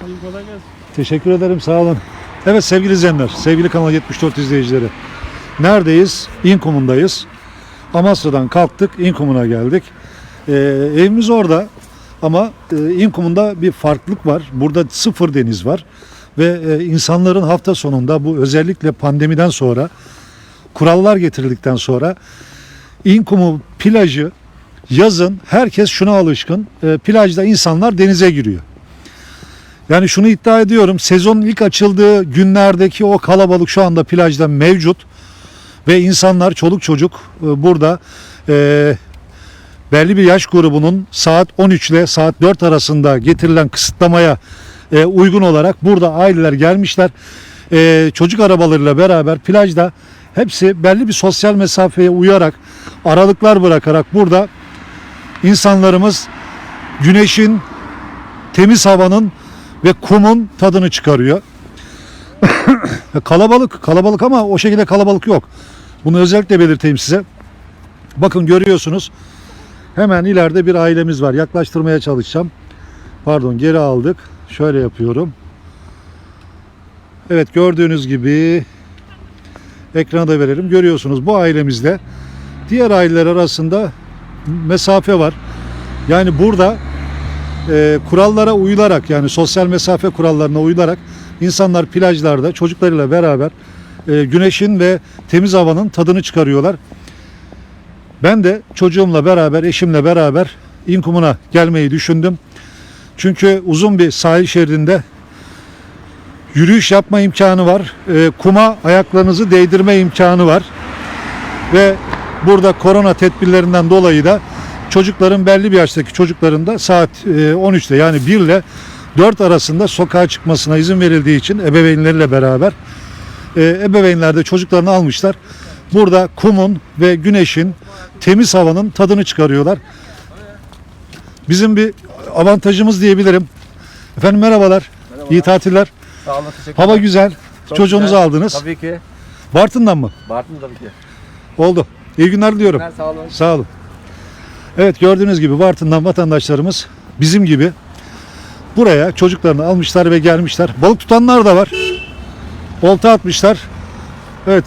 Hadi kolay gelsin. Teşekkür ederim sağ olun. Evet sevgili izleyenler, sevgili Kanal 74 izleyicileri. Neredeyiz? İnkumundayız. Amasra'dan kalktık, İnkumuna geldik. Ee, evimiz orada ama e, İnkumunda bir farklılık var. Burada sıfır deniz var. Ve e, insanların hafta sonunda bu özellikle pandemiden sonra kurallar getirildikten sonra İnkumu plajı yazın herkes şuna alışkın. E, plajda insanlar denize giriyor. Yani şunu iddia ediyorum. Sezonun ilk açıldığı günlerdeki o kalabalık şu anda plajda mevcut. Ve insanlar çoluk çocuk e, burada e, belli bir yaş grubunun saat 13 ile saat 4 arasında getirilen kısıtlamaya e, uygun olarak burada aileler gelmişler. E, çocuk arabalarıyla beraber plajda hepsi belli bir sosyal mesafeye uyarak aralıklar bırakarak burada insanlarımız güneşin temiz havanın ve kumun tadını çıkarıyor. kalabalık, kalabalık ama o şekilde kalabalık yok. Bunu özellikle belirteyim size. Bakın görüyorsunuz. Hemen ileride bir ailemiz var. Yaklaştırmaya çalışacağım. Pardon geri aldık. Şöyle yapıyorum. Evet gördüğünüz gibi ekrana da verelim. Görüyorsunuz bu ailemizde diğer aileler arasında mesafe var. Yani burada e, kurallara uyularak yani sosyal mesafe kurallarına uyularak insanlar plajlarda çocuklarıyla beraber e, güneşin ve temiz havanın tadını çıkarıyorlar. Ben de çocuğumla beraber, eşimle beraber İnkumuna gelmeyi düşündüm. Çünkü uzun bir sahil şeridinde yürüyüş yapma imkanı var. E, kuma ayaklarınızı değdirme imkanı var. Ve burada korona tedbirlerinden dolayı da çocukların belli bir yaştaki çocukların da saat e, 13'te yani 1 ile 4 arasında sokağa çıkmasına izin verildiği için ebeveynleriyle beraber e, ebeveynler de çocuklarını almışlar. Burada kumun ve güneşin temiz havanın tadını çıkarıyorlar. Bizim bir avantajımız diyebilirim. Efendim merhabalar. İyi tatiller. Sağ olun Hava güzel. Çok Çocuğunuzu güzel. aldınız. Tabii ki. Bartın'dan mı? Bartın tabii ki. Oldu. İyi günler diliyorum. Günler, Sağ olun. Sağ olun. Evet gördüğünüz gibi Bartın'dan vatandaşlarımız bizim gibi buraya çocuklarını almışlar ve gelmişler. Balık tutanlar da var. Olta atmışlar. Evet.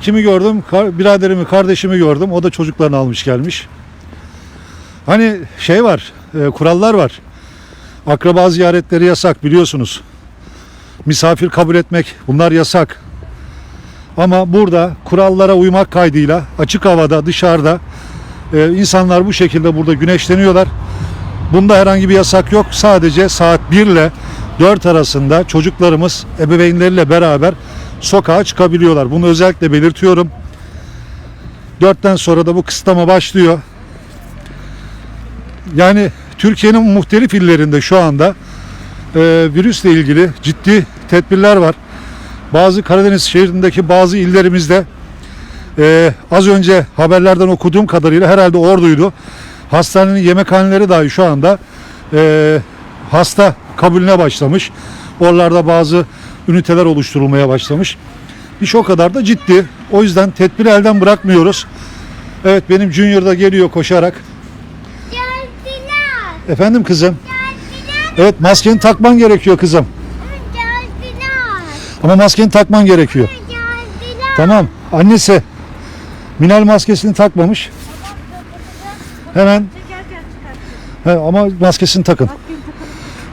Kimi gördüm? Biraderimi, kardeşimi gördüm. O da çocuklarını almış gelmiş. Hani şey var, e, kurallar var. Akraba ziyaretleri yasak biliyorsunuz. Misafir kabul etmek bunlar yasak. Ama burada kurallara uymak kaydıyla açık havada dışarıda e, insanlar bu şekilde burada güneşleniyorlar. Bunda herhangi bir yasak yok. Sadece saat 1 ile 4 arasında çocuklarımız ebeveynleriyle beraber sokağa çıkabiliyorlar. Bunu özellikle belirtiyorum. 4'ten sonra da bu kısıtlama başlıyor. Yani Türkiye'nin muhtelif illerinde şu anda e, virüsle ilgili ciddi tedbirler var. Bazı Karadeniz şehrindeki bazı illerimizde e, az önce haberlerden okuduğum kadarıyla herhalde orduydu. Hastanenin yemekhaneleri dahi şu anda e, hasta kabulüne başlamış. Oralarda bazı üniteler oluşturulmaya başlamış. İş o kadar da ciddi. O yüzden tedbiri elden bırakmıyoruz. Evet benim Junior da geliyor koşarak. Geldiler. Efendim kızım. Geldiler. Evet maskeni takman gerekiyor kızım. Ama maskeni takman gerekiyor. Tamam. Annesi Minal maskesini takmamış. Hemen He, ama maskesini takın.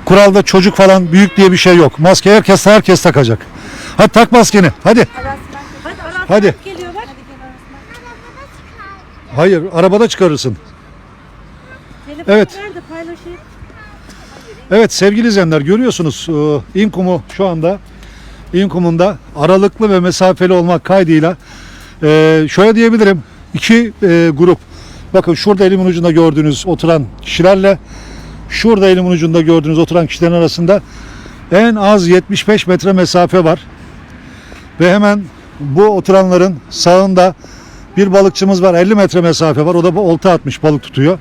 Kuralda çocuk falan büyük diye bir şey yok. Maske herkes herkes takacak. Hadi tak maskeni. Hadi. Hadi. Geliyor bak. Hayır, arabada çıkarırsın. Evet. Evet sevgili izleyenler görüyorsunuz e, İnkum'u şu anda İnkum'unda aralıklı ve mesafeli olmak kaydıyla e, şöyle diyebilirim iki e, grup bakın şurada elimin ucunda gördüğünüz oturan kişilerle şurada elimin ucunda gördüğünüz oturan kişilerin arasında en az 75 metre mesafe var ve hemen bu oturanların sağında bir balıkçımız var 50 metre mesafe var o da bu olta atmış balık tutuyor.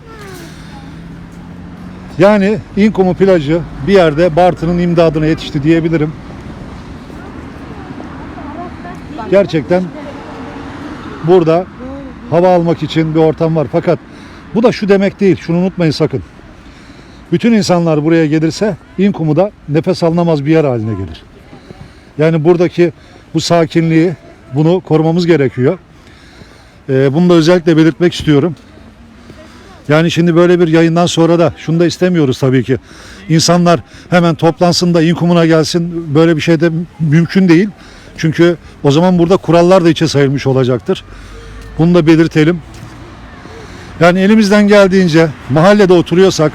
Yani İnkumu plajı bir yerde Bartın'ın imdadına yetişti diyebilirim. Gerçekten burada hava almak için bir ortam var. Fakat bu da şu demek değil. Şunu unutmayın sakın. Bütün insanlar buraya gelirse İnkumu da nefes alınamaz bir yer haline gelir. Yani buradaki bu sakinliği bunu korumamız gerekiyor. Ee, bunu da özellikle belirtmek istiyorum. Yani şimdi böyle bir yayından sonra da şunu da istemiyoruz tabii ki. İnsanlar hemen toplansın da inkumuna gelsin. Böyle bir şey de mümkün değil. Çünkü o zaman burada kurallar da içe sayılmış olacaktır. Bunu da belirtelim. Yani elimizden geldiğince mahallede oturuyorsak,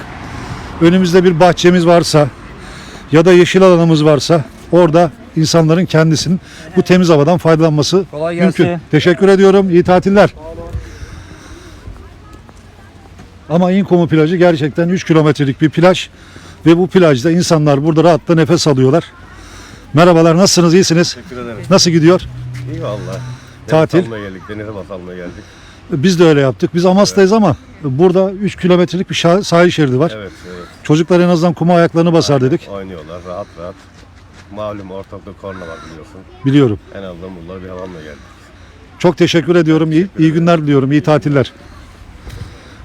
önümüzde bir bahçemiz varsa ya da yeşil alanımız varsa orada insanların kendisinin bu temiz havadan faydalanması mümkün. Teşekkür ediyorum. İyi tatiller. Ama İnkumu plajı gerçekten 3 kilometrelik bir plaj ve bu plajda insanlar burada rahatla nefes alıyorlar. Merhabalar nasılsınız? İyisiniz? Teşekkür ederim. Nasıl gidiyor? İyi valla. Tatil. Deniz almaya geldik, denize almaya geldik. Biz de öyle yaptık. Biz Amas'tayız ama burada 3 kilometrelik bir şah- sahil şeridi var. Evet, evet. Çocuklar en azından kuma ayaklarını basar dedik. Oynuyorlar rahat rahat. Malum ortalıkta korna var biliyorsun. Biliyorum. En azından bunları bir hava almaya geldik. Çok teşekkür ediyorum. İyi, iyi günler diliyorum. İyi tatiller.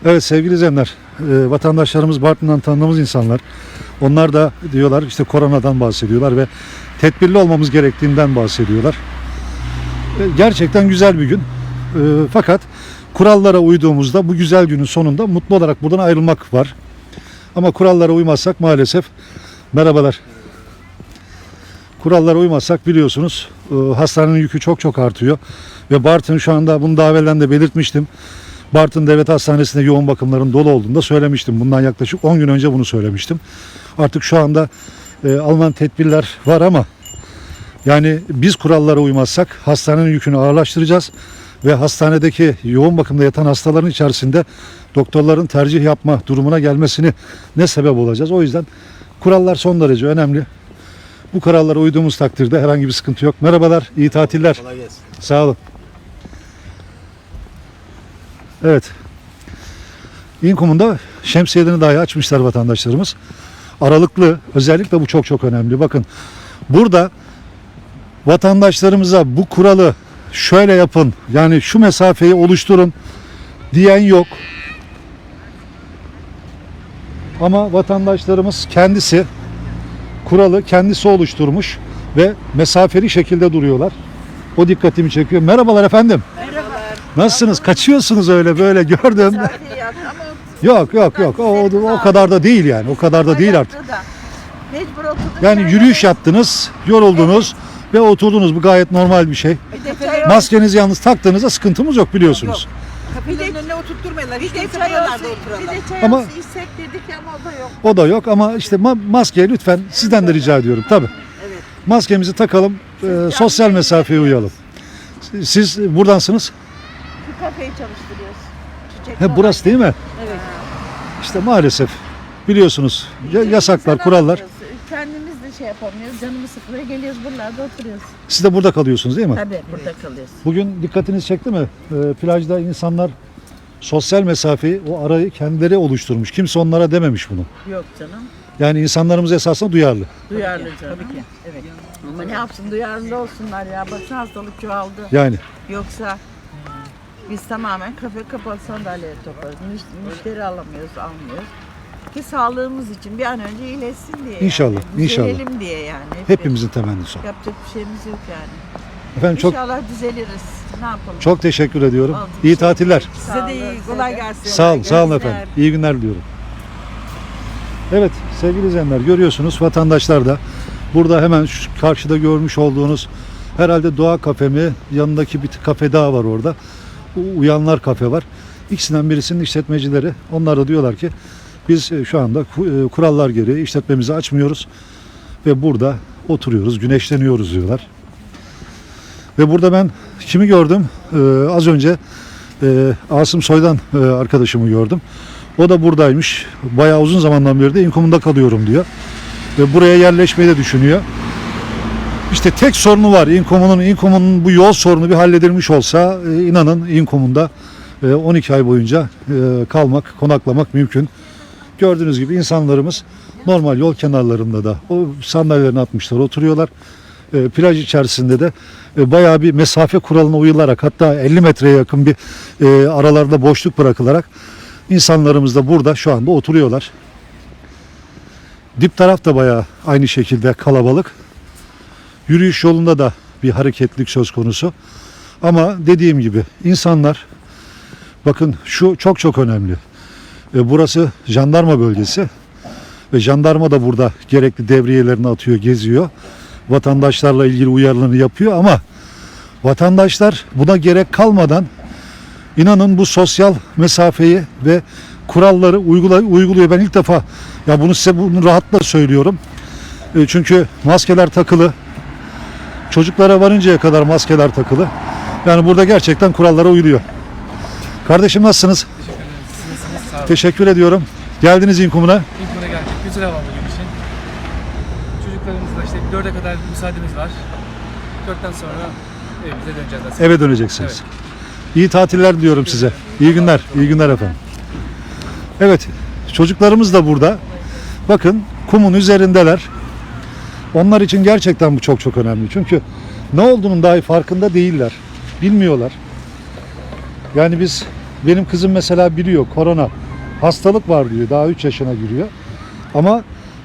Evet sevgili izleyenler, e, vatandaşlarımız Bartın'dan tanıdığımız insanlar. Onlar da diyorlar işte koronadan bahsediyorlar ve tedbirli olmamız gerektiğinden bahsediyorlar. E, gerçekten güzel bir gün. E, fakat kurallara uyduğumuzda bu güzel günün sonunda mutlu olarak buradan ayrılmak var. Ama kurallara uymazsak maalesef merhabalar. Kurallara uymazsak biliyorsunuz e, hastanenin yükü çok çok artıyor. Ve Bartın şu anda bunu daha evvelden de belirtmiştim. Bartın Devlet Hastanesi'nde yoğun bakımların dolu olduğunu da söylemiştim. Bundan yaklaşık 10 gün önce bunu söylemiştim. Artık şu anda e, alınan tedbirler var ama yani biz kurallara uymazsak hastanenin yükünü ağırlaştıracağız ve hastanedeki yoğun bakımda yatan hastaların içerisinde doktorların tercih yapma durumuna gelmesini ne sebep olacağız? O yüzden kurallar son derece önemli. Bu kurallara uyduğumuz takdirde herhangi bir sıkıntı yok. Merhabalar, iyi tatiller. Sağ olun. Evet. İnkum'unda şemsiyelerini dahi açmışlar vatandaşlarımız. Aralıklı, özellikle bu çok çok önemli. Bakın burada vatandaşlarımıza bu kuralı şöyle yapın, yani şu mesafeyi oluşturun diyen yok. Ama vatandaşlarımız kendisi kuralı kendisi oluşturmuş ve mesafeli şekilde duruyorlar. O dikkatimi çekiyor. Merhabalar efendim. Merhabalar. Nasılsınız? Kaçıyorsunuz öyle böyle gördüm. Yok yok yok. O, o, o kadar da değil yani. O kadar da değil artık. Mecbur oturduk. Yani yürüyüş yaptınız, yoruldunuz ve oturdunuz. Bu gayet normal bir şey. Maskenizi yalnız taktığınızda sıkıntımız yok biliyorsunuz. Kapının önüne oturtturmayallar. Hiç bir de çay olsun, bir de çay Ama- olsun içsek dedik ama o da yok. O da yok ama işte ma- maske lütfen sizden de rica ediyorum. Tabii. Maskemizi takalım, e, sosyal mesafeye uyalım. Siz buransınız. Şu kafeyi çalıştırıyoruz. Çiçek He burası değil mi? Evet. İşte maalesef biliyorsunuz ya- yasaklar, kurallar. Kendimiz de şey yapamıyoruz. Canımız sıkılıyor. Geliyoruz buralarda oturuyoruz. Siz de burada kalıyorsunuz değil mi? Tabii burada kalıyoruz. Bugün dikkatinizi çekti mi? E, plajda insanlar sosyal mesafeyi, o arayı kendileri oluşturmuş. Kimse onlara dememiş bunu. Yok canım. Yani insanlarımız esasında duyarlı. Duyarlı canım. Tabii ki. Evet. Ama ne yapsın duyarlı olsunlar ya. Baksana hastalık çoğaldı. Yani Yoksa biz tamamen kafe kapalı sandalye toplarız. Müş- Müşteri alamıyoruz, almıyoruz. Ki sağlığımız için bir an önce iyileşsin diye. İnşallah, yani. inşallah. Düzelelim diye yani. Hep hepimizin temennisi o. Yapacak bir şeyimiz yok yani. Efendim çok İnşallah düzeliriz. Ne yapalım? çok teşekkür ediyorum. Oldu. İyi tatiller. Size de iyi, kolay gelsin. Sağ olun, sağ olun efendim. İyi günler diliyorum. Evet sevgili izleyenler görüyorsunuz vatandaşlar da burada hemen şu karşıda görmüş olduğunuz herhalde Doğa Kafe mi yanındaki bir kafe daha var orada. Uyanlar Kafe var. İkisinden birisinin işletmecileri. Onlar da diyorlar ki biz e, şu anda e, kurallar gereği işletmemizi açmıyoruz ve burada oturuyoruz, güneşleniyoruz diyorlar. Ve burada ben kimi gördüm? Ee, az önce e, Asım Soydan e, arkadaşımı gördüm. O da buradaymış. Bayağı uzun zamandan beri de İnkum'unda kalıyorum diyor. Ve buraya yerleşmeyi de düşünüyor. İşte tek sorunu var. İnkum'un İnkum'un bu yol sorunu bir halledilmiş olsa e, inanın İnkum'unda e, 12 ay boyunca e, kalmak, konaklamak mümkün. Gördüğünüz gibi insanlarımız normal yol kenarlarında da o sandalyelerini atmışlar, oturuyorlar. E, plaj içerisinde de e, bayağı bir mesafe kuralına uyularak hatta 50 metreye yakın bir e, aralarda boşluk bırakılarak insanlarımız da burada şu anda oturuyorlar. Dip taraf da bayağı aynı şekilde kalabalık. Yürüyüş yolunda da bir hareketlilik söz konusu. Ama dediğim gibi insanlar bakın şu çok çok önemli. E, burası jandarma bölgesi ve jandarma da burada gerekli devriyelerini atıyor, geziyor. Vatandaşlarla ilgili uyarılarını yapıyor ama vatandaşlar buna gerek kalmadan inanın bu sosyal mesafeyi ve kuralları uyguluyor. Ben ilk defa ya bunu size bunu rahatla söylüyorum. E, çünkü maskeler takılı. Çocuklara varıncaya kadar maskeler takılı. Yani burada gerçekten kurallara uyuluyor. Kardeşim nasılsınız? Nasılsınız? Sağ olun. Teşekkür ediyorum. Geldiniz İnkum'una. İlk buna geldik. Güzel hava bugün için. Çocuklarımızla işte 4'e kadar müsaademiz var. 4'ten sonra evimize döneceğiz aslında. Eve döneceksiniz. İyi tatiller diyorum size. İyi günler. İyi günler efendim. Evet. Çocuklarımız da burada. Bakın kumun üzerindeler. Onlar için gerçekten bu çok çok önemli. Çünkü ne olduğunun dahi farkında değiller. Bilmiyorlar. Yani biz benim kızım mesela biliyor korona hastalık var diyor. Daha 3 yaşına giriyor. Ama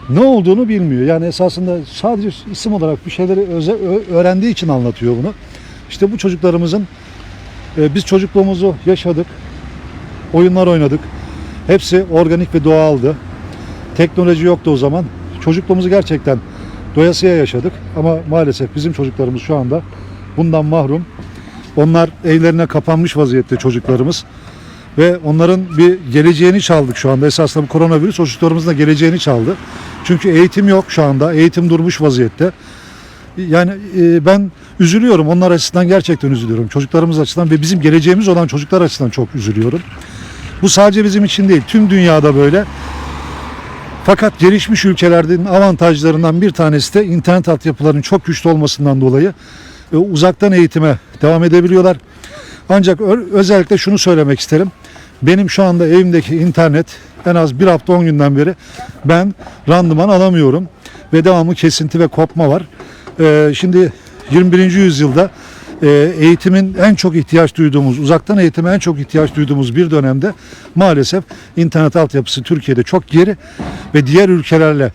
ne olduğunu bilmiyor. Yani esasında sadece isim olarak bir şeyleri öze- öğrendiği için anlatıyor bunu. İşte bu çocuklarımızın e, biz çocukluğumuzu yaşadık. Oyunlar oynadık. Hepsi organik ve doğaldı. Teknoloji yoktu o zaman. Çocukluğumuzu gerçekten doyasıya yaşadık. Ama maalesef bizim çocuklarımız şu anda bundan mahrum. Onlar evlerine kapanmış vaziyette çocuklarımız. Ve onların bir geleceğini çaldık şu anda. Esasında bu koronavirüs çocuklarımızın da geleceğini çaldı. Çünkü eğitim yok şu anda. Eğitim durmuş vaziyette. Yani e, ben üzülüyorum. Onlar açısından gerçekten üzülüyorum. Çocuklarımız açısından ve bizim geleceğimiz olan çocuklar açısından çok üzülüyorum. Bu sadece bizim için değil. Tüm dünyada böyle. Fakat gelişmiş ülkelerin avantajlarından bir tanesi de internet altyapılarının çok güçlü olmasından dolayı e, uzaktan eğitime devam edebiliyorlar. Ancak özellikle şunu söylemek isterim. Benim şu anda evimdeki internet en az bir hafta 10 günden beri ben randıman alamıyorum ve devamlı kesinti ve kopma var. Ee, şimdi 21. yüzyılda e, eğitimin en çok ihtiyaç duyduğumuz, uzaktan eğitime en çok ihtiyaç duyduğumuz bir dönemde maalesef internet altyapısı Türkiye'de çok geri ve diğer ülkelerle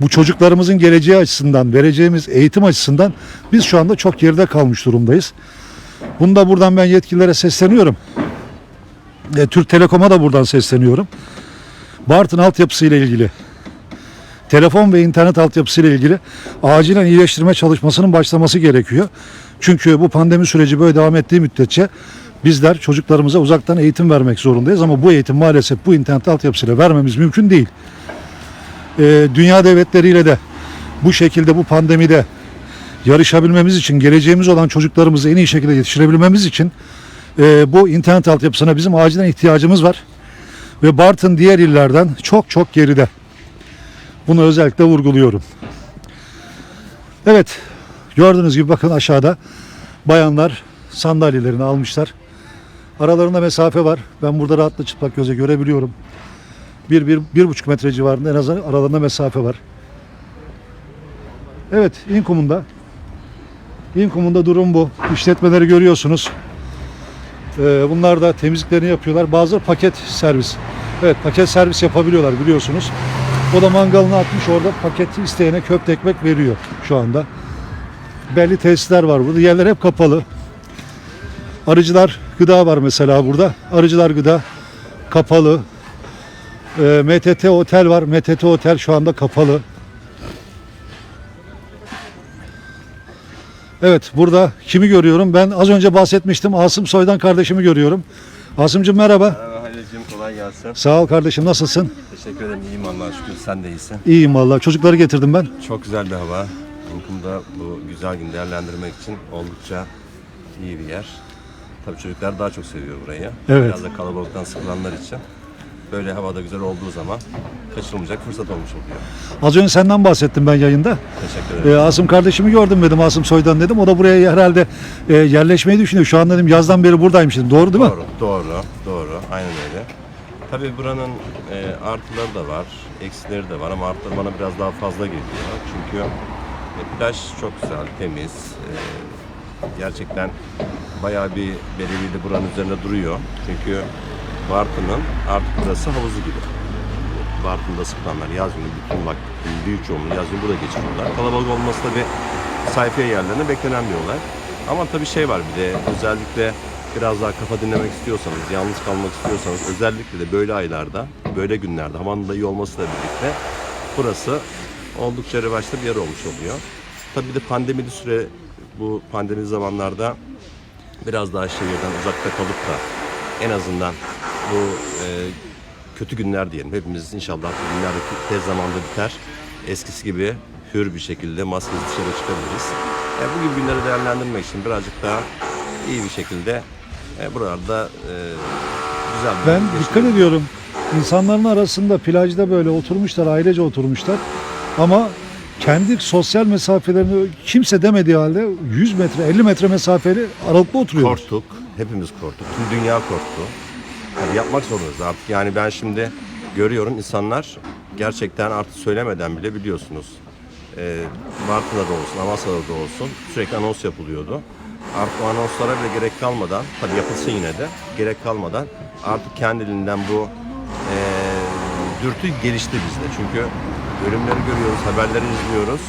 bu çocuklarımızın geleceği açısından, vereceğimiz eğitim açısından biz şu anda çok geride kalmış durumdayız. Bunu da buradan ben yetkililere sesleniyorum. E, Türk Telekom'a da buradan sesleniyorum. Bartın altyapısı ile ilgili telefon ve internet altyapısı ile ilgili acilen iyileştirme çalışmasının başlaması gerekiyor. Çünkü bu pandemi süreci böyle devam ettiği müddetçe bizler çocuklarımıza uzaktan eğitim vermek zorundayız ama bu eğitim maalesef bu internet altyapısıyla vermemiz mümkün değil. E, dünya devletleriyle de bu şekilde bu pandemide yarışabilmemiz için, geleceğimiz olan çocuklarımızı en iyi şekilde yetiştirebilmemiz için e, bu internet altyapısına bizim acilen ihtiyacımız var. Ve Bartın diğer illerden çok çok geride. Bunu özellikle vurguluyorum. Evet, gördüğünüz gibi bakın aşağıda bayanlar sandalyelerini almışlar. Aralarında mesafe var. Ben burada rahatla çıplak göze görebiliyorum. Bir, bir, bir buçuk metre civarında en azından aralarında mesafe var. Evet, İnkum'unda İnkum'unda durum bu. İşletmeleri görüyorsunuz. Ee, bunlar da temizliklerini yapıyorlar. Bazıları paket servis. Evet paket servis yapabiliyorlar biliyorsunuz. O da mangalını atmış orada paketi isteyene köfte ekmek veriyor şu anda. Belli tesisler var burada. Yerler hep kapalı. Arıcılar gıda var mesela burada. Arıcılar gıda kapalı. Ee, MTT otel var. MTT otel şu anda kapalı. Evet burada kimi görüyorum? Ben az önce bahsetmiştim. Asım Soydan kardeşimi görüyorum. Asımcığım merhaba. Merhaba gelsin. Sağ ol kardeşim nasılsın? Teşekkür ederim iyiyim Allah'a şükür sen de iyisin. İyiyim vallahi. Çocukları getirdim ben. Çok güzel bir hava. Inkum'da bu güzel gün değerlendirmek için oldukça iyi bir yer. Tabii çocuklar daha çok seviyor burayı. Evet. Biraz da kalabalıktan sıkılanlar için. Böyle havada güzel olduğu zaman kaçırılmayacak fırsat olmuş oluyor. Az önce senden bahsettim ben yayında. Teşekkür ederim. Ee, Asım kardeşimi gördüm dedim Asım Soydan dedim. O da buraya herhalde e, yerleşmeyi düşünüyor. Şu an dedim yazdan beri buradaymış dedim. Doğru değil mi? Doğru, doğru, doğru. Aynen öyle. Tabii buranın e, artıları da var, eksileri de var ama artıları bana biraz daha fazla geliyor. Çünkü e, plaj çok güzel, temiz. E, gerçekten bayağı bir belediye de buranın üzerinde duruyor. Çünkü Bartın'ın artık burası havuzu gibi. Bartın'da sıkılanlar yaz günü bütün vaktini büyük çoğunluğu yaz günü burada geçiriyorlar. Kalabalık olması tabii sayfiye yerlerine beklenen bir olay. Ama tabii şey var bir de özellikle biraz daha kafa dinlemek istiyorsanız, yalnız kalmak istiyorsanız özellikle de böyle aylarda, böyle günlerde havanın da iyi olmasıyla birlikte burası oldukça revaçta bir yer olmuş oluyor. Tabii de pandemili süre bu pandemi zamanlarda biraz daha şehirden uzakta kalıp da en azından bu e, kötü günler diyelim. Hepimiz inşallah bu günler tez zamanda biter. Eskisi gibi hür bir şekilde maskesiz dışarı çıkabiliriz. E, bu gibi günleri değerlendirmek için birazcık daha iyi bir şekilde e, buralarda e, güzel bir Ben geçirelim. dikkat ediyorum. İnsanların arasında plajda böyle oturmuşlar, ailece oturmuşlar. Ama kendi sosyal mesafelerini kimse demediği halde 100 metre, 50 metre mesafeli aralıklı oturuyorlar. Korktuk. Hepimiz korktuk. Tüm dünya korktu. Hadi yapmak zorundayız artık. Yani ben şimdi görüyorum insanlar gerçekten artık söylemeden bile biliyorsunuz. E, Bartın'da da olsun, Amasya'da da olsun sürekli anons yapılıyordu. Artık o anonslara bile gerek kalmadan, tabii yapılsın yine de, gerek kalmadan artık kendiliğinden bu e, dürtü gelişti bizde. Çünkü ölümleri görüyoruz, haberleri izliyoruz.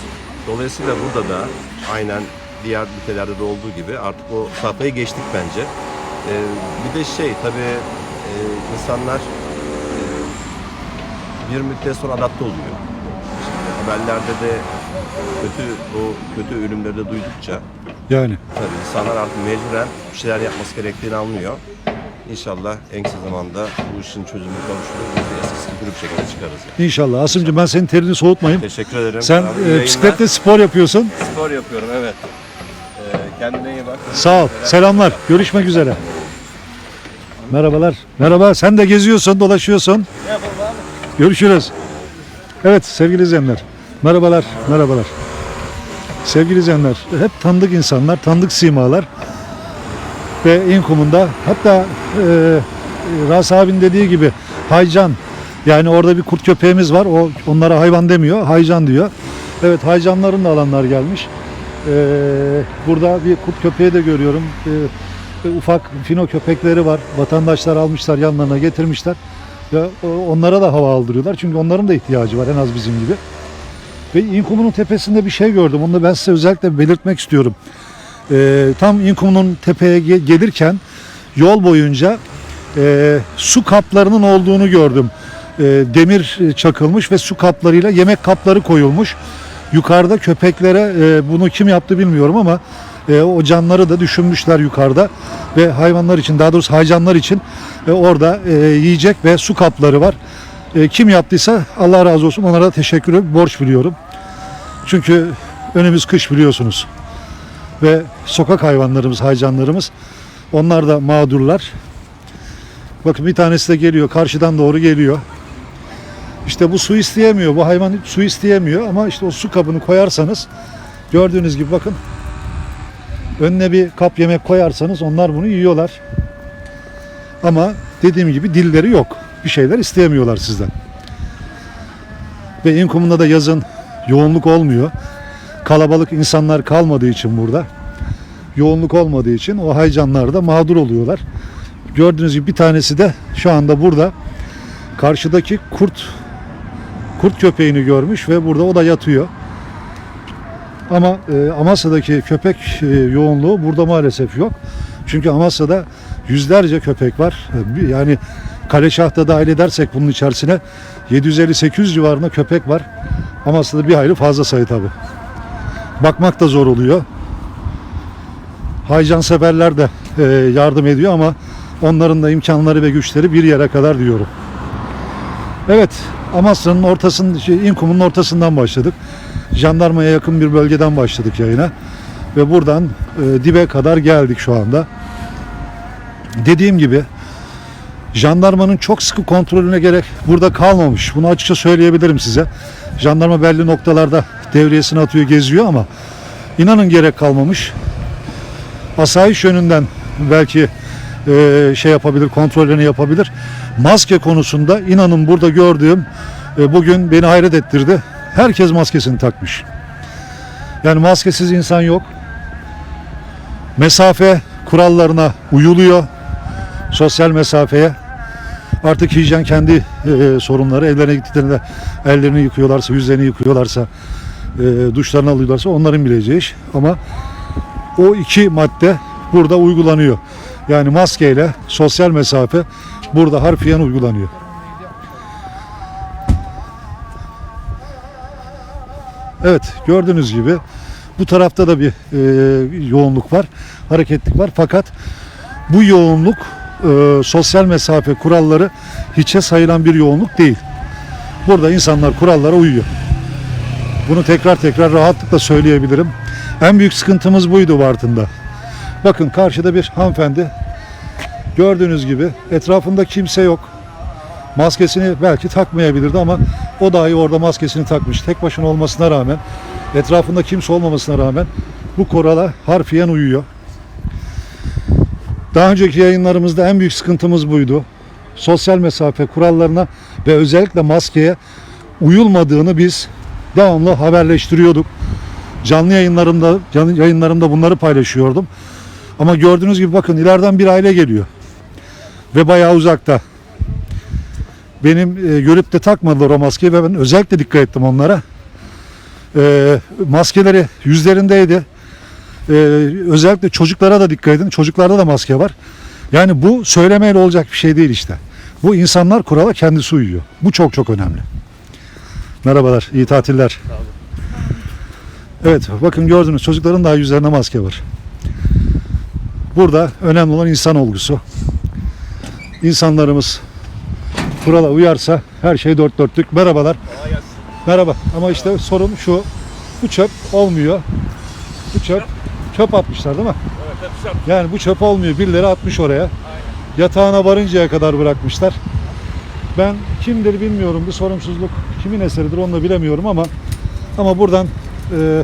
Dolayısıyla burada da aynen diğer ülkelerde de olduğu gibi artık o safhayı geçtik bence. E, bir de şey tabii e, insanlar bir müddet sonra adapte oluyor. Şimdi haberlerde de kötü o kötü ölümleri de duydukça Yani tabii insanlar artık mecburen bir şeyler yapması gerektiğini anlıyor. İnşallah en kısa zamanda bu işin çözümü kavuşulur. Biz de eskisi gibi bir şekilde çıkarız. Yani. inşallah. Asımcığım ben senin terini soğutmayayım. Teşekkür ederim. Sen Abi, e, yayınlar. bisikletle spor yapıyorsun. spor yapıyorum evet. Ee, kendine iyi bak. Sağ ol. Selamlar. Görüşmek üzere. Merhabalar. Merhaba. Sen de geziyorsun, dolaşıyorsun. Görüşürüz. Evet sevgili izleyenler. Merhabalar. Merhabalar. Sevgili izleyenler. Hep tanıdık insanlar, tanıdık simalar. Ve İnkum'unda hatta e, Ras abin dediği gibi haycan yani orada bir kurt köpeğimiz var. O onlara hayvan demiyor, haycan diyor. Evet haycanların da alanlar gelmiş. Ee, burada bir kurt köpeği de görüyorum. Ee, ufak fino köpekleri var. Vatandaşlar almışlar yanlarına getirmişler. O- onlara da hava aldırıyorlar. Çünkü onların da ihtiyacı var en az bizim gibi. Ve İnkumunun tepesinde bir şey gördüm. Onu da ben size özellikle belirtmek istiyorum. Ee, tam İnkumunun tepeye ge- gelirken yol boyunca e, su kaplarının olduğunu gördüm. E, demir e, çakılmış ve su kaplarıyla yemek kapları koyulmuş. Yukarıda köpeklere e, bunu kim yaptı bilmiyorum ama e, o canları da düşünmüşler yukarıda ve hayvanlar için daha doğrusu haycanlar için e, orada e, yiyecek ve su kapları var. E, kim yaptıysa Allah razı olsun onlara da teşekkür ederim, borç biliyorum. Çünkü önümüz kış biliyorsunuz. Ve sokak hayvanlarımız, haycanlarımız onlar da mağdurlar. Bakın bir tanesi de geliyor, karşıdan doğru geliyor. İşte bu su isteyemiyor, bu hayvan su isteyemiyor ama işte o su kabını koyarsanız gördüğünüz gibi bakın önüne bir kap yemek koyarsanız onlar bunu yiyorlar. Ama dediğim gibi dilleri yok. Bir şeyler isteyemiyorlar sizden. Ve İnkum'unda da yazın yoğunluk olmuyor. Kalabalık insanlar kalmadığı için burada. Yoğunluk olmadığı için o haycanlar da mağdur oluyorlar. Gördüğünüz gibi bir tanesi de şu anda burada. Karşıdaki kurt kurt köpeğini görmüş ve burada o da yatıyor. Ama e, Amasya'daki köpek e, yoğunluğu burada maalesef yok. Çünkü Amasya'da yüzlerce köpek var. E, Yani Kaleşah'ta dahil edersek bunun içerisine 750-800 civarında köpek var. Amasya'da bir hayli fazla sayı tabi. Bakmak da zor oluyor. Haycan severler de e, yardım ediyor ama onların da imkanları ve güçleri bir yere kadar diyorum. Evet, Amasya'nın ortasının, şey, İnkum'un ortasından başladık. Jandarmaya yakın bir bölgeden başladık yayına. Ve buradan e, dibe kadar geldik şu anda. Dediğim gibi jandarmanın çok sıkı kontrolüne gerek burada kalmamış. Bunu açıkça söyleyebilirim size. Jandarma belli noktalarda devriyesini atıyor, geziyor ama inanın gerek kalmamış. Asayiş yönünden belki e, şey yapabilir, kontrollerini yapabilir. Maske konusunda inanın burada gördüğüm e, bugün beni hayret ettirdi. Herkes maskesini takmış. Yani maskesiz insan yok. Mesafe kurallarına uyuluyor. Sosyal mesafeye. Artık hijyen kendi e, sorunları. Evlerine gittiklerinde ellerini yıkıyorlarsa, yüzlerini yıkıyorlarsa, e, duşlarını alıyorlarsa onların bileceği iş. Ama o iki madde burada uygulanıyor. Yani maskeyle sosyal mesafe burada harfiyen uygulanıyor. Evet gördüğünüz gibi bu tarafta da bir e, yoğunluk var, hareketlik var. Fakat bu yoğunluk e, sosyal mesafe kuralları hiçe sayılan bir yoğunluk değil. Burada insanlar kurallara uyuyor. Bunu tekrar tekrar rahatlıkla söyleyebilirim. En büyük sıkıntımız buydu Bartın'da. Bakın karşıda bir hanımefendi. Gördüğünüz gibi etrafında kimse yok. Maskesini belki takmayabilirdi ama o dahi orada maskesini takmış. Tek başına olmasına rağmen, etrafında kimse olmamasına rağmen bu kurala harfiyen uyuyor. Daha önceki yayınlarımızda en büyük sıkıntımız buydu. Sosyal mesafe kurallarına ve özellikle maskeye uyulmadığını biz devamlı haberleştiriyorduk. Canlı yayınlarımda canlı yayınlarımda bunları paylaşıyordum. Ama gördüğünüz gibi bakın ileriden bir aile geliyor. Ve bayağı uzakta. Benim e, görüp de takmadılar o maskeyi ve ben özellikle dikkat ettim onlara. E, maskeleri yüzlerindeydi. E, özellikle çocuklara da dikkat edin. Çocuklarda da maske var. Yani bu söylemeyle olacak bir şey değil işte. Bu insanlar kurala kendisi uyuyor. Bu çok çok önemli. Merhabalar, iyi tatiller. Evet, bakın gördünüz çocukların daha yüzlerine maske var. Burada önemli olan insan olgusu. İnsanlarımız kurala uyarsa her şey dört dörtlük. Merhabalar. Merhaba. Ama işte sorun şu. Bu çöp olmuyor. Bu çöp çöp atmışlar değil mi? Yani bu çöp olmuyor. Birileri atmış oraya. Yatağına varıncaya kadar bırakmışlar. Ben kimdir bilmiyorum. Bu sorumsuzluk kimin eseridir onu da bilemiyorum ama ama buradan e,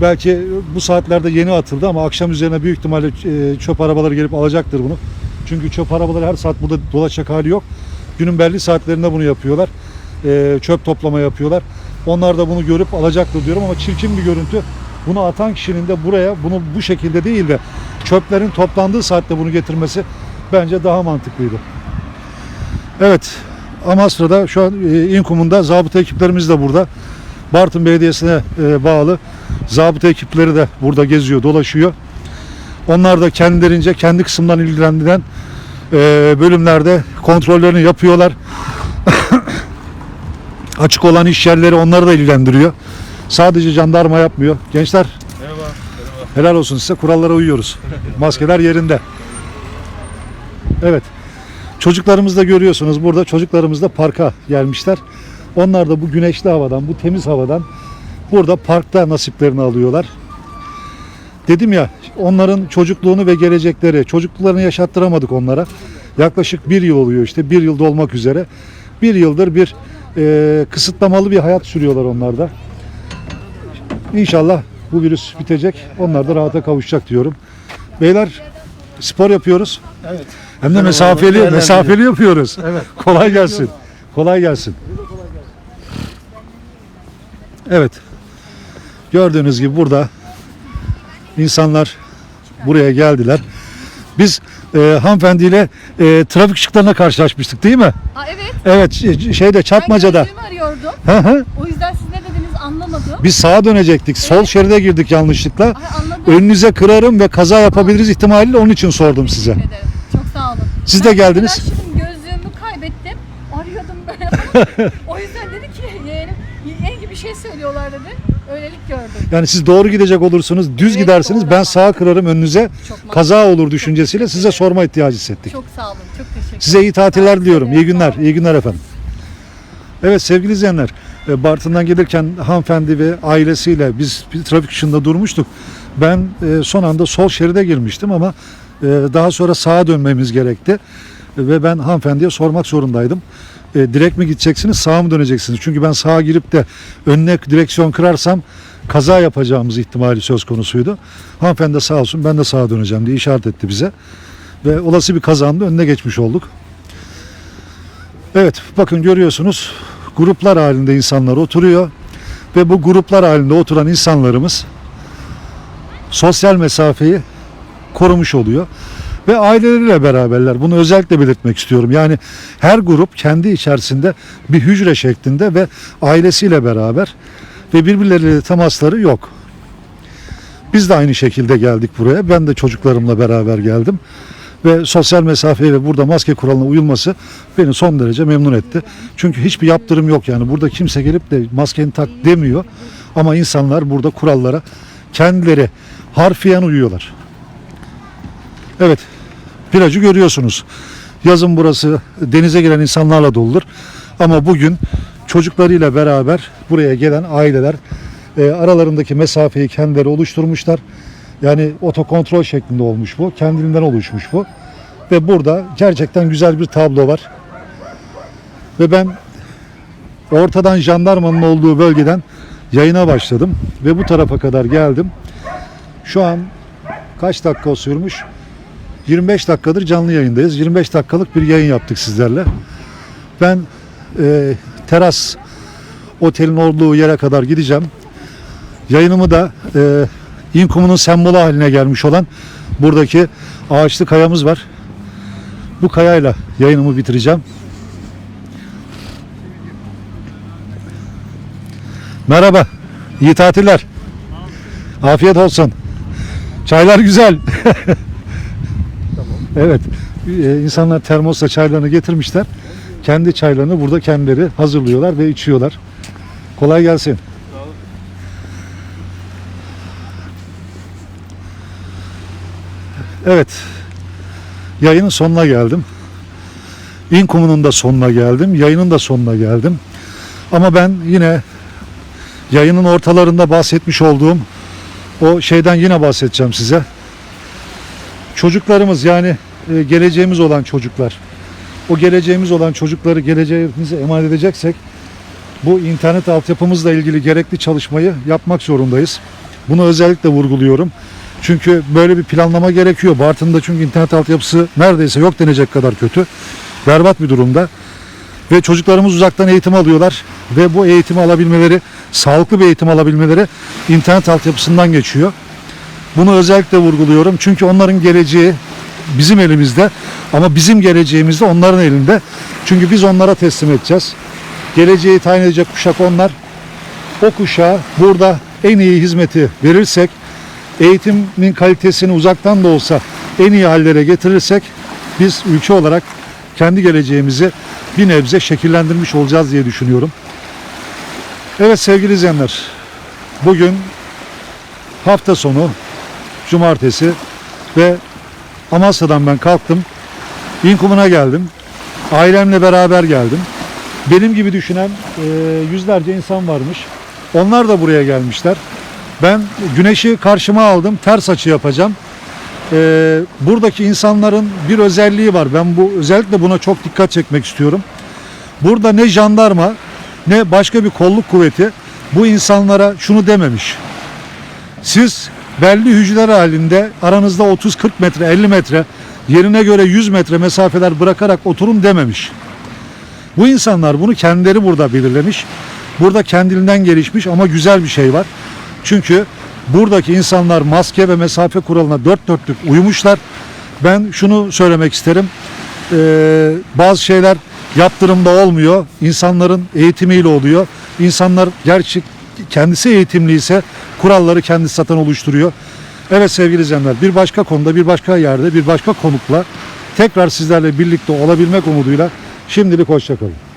belki bu saatlerde yeni atıldı ama akşam üzerine büyük ihtimalle e, çöp arabaları gelip alacaktır bunu. Çünkü çöp arabaları her saat burada dolaşacak hali yok. Günün belli saatlerinde bunu yapıyorlar. E, çöp toplama yapıyorlar. Onlar da bunu görüp alacaktır diyorum ama çirkin bir görüntü. Bunu atan kişinin de buraya bunu bu şekilde değil de çöplerin toplandığı saatte bunu getirmesi bence daha mantıklıydı. Evet. Amasra'da şu an e, İnkum'unda zabıta ekiplerimiz de burada. Bartın Belediyesi'ne e, bağlı zabıta ekipleri de burada geziyor, dolaşıyor. Onlar da kendilerince kendi kısımdan ilgilendiren e, bölümlerde kontrollerini yapıyorlar. Açık olan iş yerleri onları da ilgilendiriyor. Sadece jandarma yapmıyor. Gençler helal olsun size kurallara uyuyoruz. Maskeler yerinde. Evet. Çocuklarımızı da görüyorsunuz burada. Çocuklarımız da parka gelmişler. Onlar da bu güneşli havadan, bu temiz havadan burada parkta nasiplerini alıyorlar. Dedim ya onların çocukluğunu ve gelecekleri, çocukluklarını yaşattıramadık onlara. Yaklaşık bir yıl oluyor işte, bir yılda olmak üzere. Bir yıldır bir e, kısıtlamalı bir hayat sürüyorlar onlar da. İnşallah bu virüs bitecek, onlar da rahata kavuşacak diyorum. Beyler spor yapıyoruz. Evet. Hem de mesafeli, mesafeli yapıyoruz. Evet. Kolay gelsin. Kolay gelsin. Evet. Gördüğünüz gibi burada insanlar buraya geldiler. Biz e, hanımefendiyle e, trafik ışıklarına karşılaşmıştık değil mi? Aa, evet. Evet ş- şeyde Çatmaca'da. Ben gözlüğümü arıyordum. Hı hı. O yüzden anlamadım. Biz sağa dönecektik. Sol şeride girdik yanlışlıkla. Ay. Önünüze kırarım ve kaza yapabiliriz ihtimaliyle onun için sordum size. Ederim. Çok sağ olun. Siz de Ben geldiniz. Şimdi gözlüğümü kaybettim. Arıyordum böyle. o yüzden dedi ki yeğenim en gibi bir şey söylüyorlar dedi. Öylelik gördüm. Yani siz doğru gidecek olursunuz, düz Evet, gidersiniz. doğru. Ben sağa kırarım önünüze. Çok. Kaza olur düşüncesiyle size sorma ihtiyacı hissettik. Çok sağ olun. Çok teşekkür ederim. Size iyi tatiller diliyorum. İyi günler. İyi günler efendim. Evet sevgili izleyenler, Bartın'dan gelirken hanımefendi ve ailesiyle biz bir trafik ışığında durmuştuk. Ben e, son anda sol şeride girmiştim ama e, daha sonra sağa dönmemiz gerekti. Ve ben hanımefendiye sormak zorundaydım. E, direkt mi gideceksiniz, sağa mı döneceksiniz? Çünkü ben sağa girip de önüne direksiyon kırarsam kaza yapacağımız ihtimali söz konusuydu. Hanımefendi sağ olsun ben de sağa döneceğim diye işaret etti bize. Ve olası bir kazanın önüne geçmiş olduk. Evet bakın görüyorsunuz gruplar halinde insanlar oturuyor ve bu gruplar halinde oturan insanlarımız sosyal mesafeyi korumuş oluyor. ve aileleriyle beraberler. Bunu özellikle belirtmek istiyorum. Yani her grup kendi içerisinde bir hücre şeklinde ve ailesiyle beraber ve birbirleriyle temasları yok. Biz de aynı şekilde geldik buraya. Ben de çocuklarımla beraber geldim. Ve sosyal mesafeye ve burada maske kuralına uyulması beni son derece memnun etti. Çünkü hiçbir yaptırım yok yani. Burada kimse gelip de maskeni tak demiyor. Ama insanlar burada kurallara kendileri harfiyen uyuyorlar. Evet, plajı görüyorsunuz. Yazın burası denize giren insanlarla doludur. Ama bugün çocuklarıyla beraber buraya gelen aileler e, aralarındaki mesafeyi kendileri oluşturmuşlar. Yani otokontrol şeklinde olmuş bu. Kendiliğinden oluşmuş bu. Ve burada gerçekten güzel bir tablo var. Ve ben ortadan jandarmanın olduğu bölgeden yayına başladım. Ve bu tarafa kadar geldim. Şu an kaç dakika sürmüş? 25 dakikadır canlı yayındayız. 25 dakikalık bir yayın yaptık sizlerle. Ben e, teras otelin olduğu yere kadar gideceğim. Yayınımı da e, İnkumunun sembolü haline gelmiş olan buradaki ağaçlı kayamız var. Bu kayayla yayınımı bitireceğim. Merhaba. İyi tatiller. Afiyet olsun. Çaylar güzel. evet. Ee, insanlar termosla çaylarını getirmişler. Kendi çaylarını burada kendileri hazırlıyorlar ve içiyorlar. Kolay gelsin. Evet. Yayının sonuna geldim. İnkumunun da sonuna geldim. Yayının da sonuna geldim. Ama ben yine yayının ortalarında bahsetmiş olduğum o şeyden yine bahsedeceğim size. Çocuklarımız yani e, geleceğimiz olan çocuklar. O geleceğimiz olan çocukları geleceğimize emanet edeceksek bu internet altyapımızla ilgili gerekli çalışmayı yapmak zorundayız. Bunu özellikle vurguluyorum. Çünkü böyle bir planlama gerekiyor. Bartın'da çünkü internet altyapısı neredeyse yok denecek kadar kötü. Berbat bir durumda. Ve çocuklarımız uzaktan eğitim alıyorlar. Ve bu eğitimi alabilmeleri, sağlıklı bir eğitim alabilmeleri internet altyapısından geçiyor. Bunu özellikle vurguluyorum. Çünkü onların geleceği bizim elimizde ama bizim geleceğimiz de onların elinde. Çünkü biz onlara teslim edeceğiz. Geleceği tayin edecek kuşak onlar. O kuşağa burada en iyi hizmeti verirsek, eğitimin kalitesini uzaktan da olsa en iyi hallere getirirsek biz ülke olarak kendi geleceğimizi bir nebze şekillendirmiş olacağız diye düşünüyorum. Evet sevgili izleyenler, bugün hafta sonu cumartesi ve Amasya'dan ben kalktım. İnkumuna geldim. Ailemle beraber geldim. Benim gibi düşünen e, yüzlerce insan varmış. Onlar da buraya gelmişler. Ben güneşi karşıma aldım. Ters açı yapacağım. E, buradaki insanların bir özelliği var. Ben bu özellikle buna çok dikkat çekmek istiyorum. Burada ne jandarma ne başka bir kolluk kuvveti bu insanlara şunu dememiş. Siz belli hücreler halinde aranızda 30-40 metre 50 metre yerine göre 100 metre mesafeler bırakarak oturun dememiş. Bu insanlar bunu kendileri burada belirlemiş. Burada kendiliğinden gelişmiş ama güzel bir şey var. Çünkü buradaki insanlar maske ve mesafe kuralına dört dörtlük uyumuşlar. Ben şunu söylemek isterim. Ee, bazı şeyler yaptırımda olmuyor. İnsanların eğitimiyle oluyor. İnsanlar gerçek kendisi eğitimli ise kuralları kendisi zaten oluşturuyor. Evet sevgili izleyenler bir başka konuda bir başka yerde bir başka konukla tekrar sizlerle birlikte olabilmek umuduyla şimdilik hoşçakalın.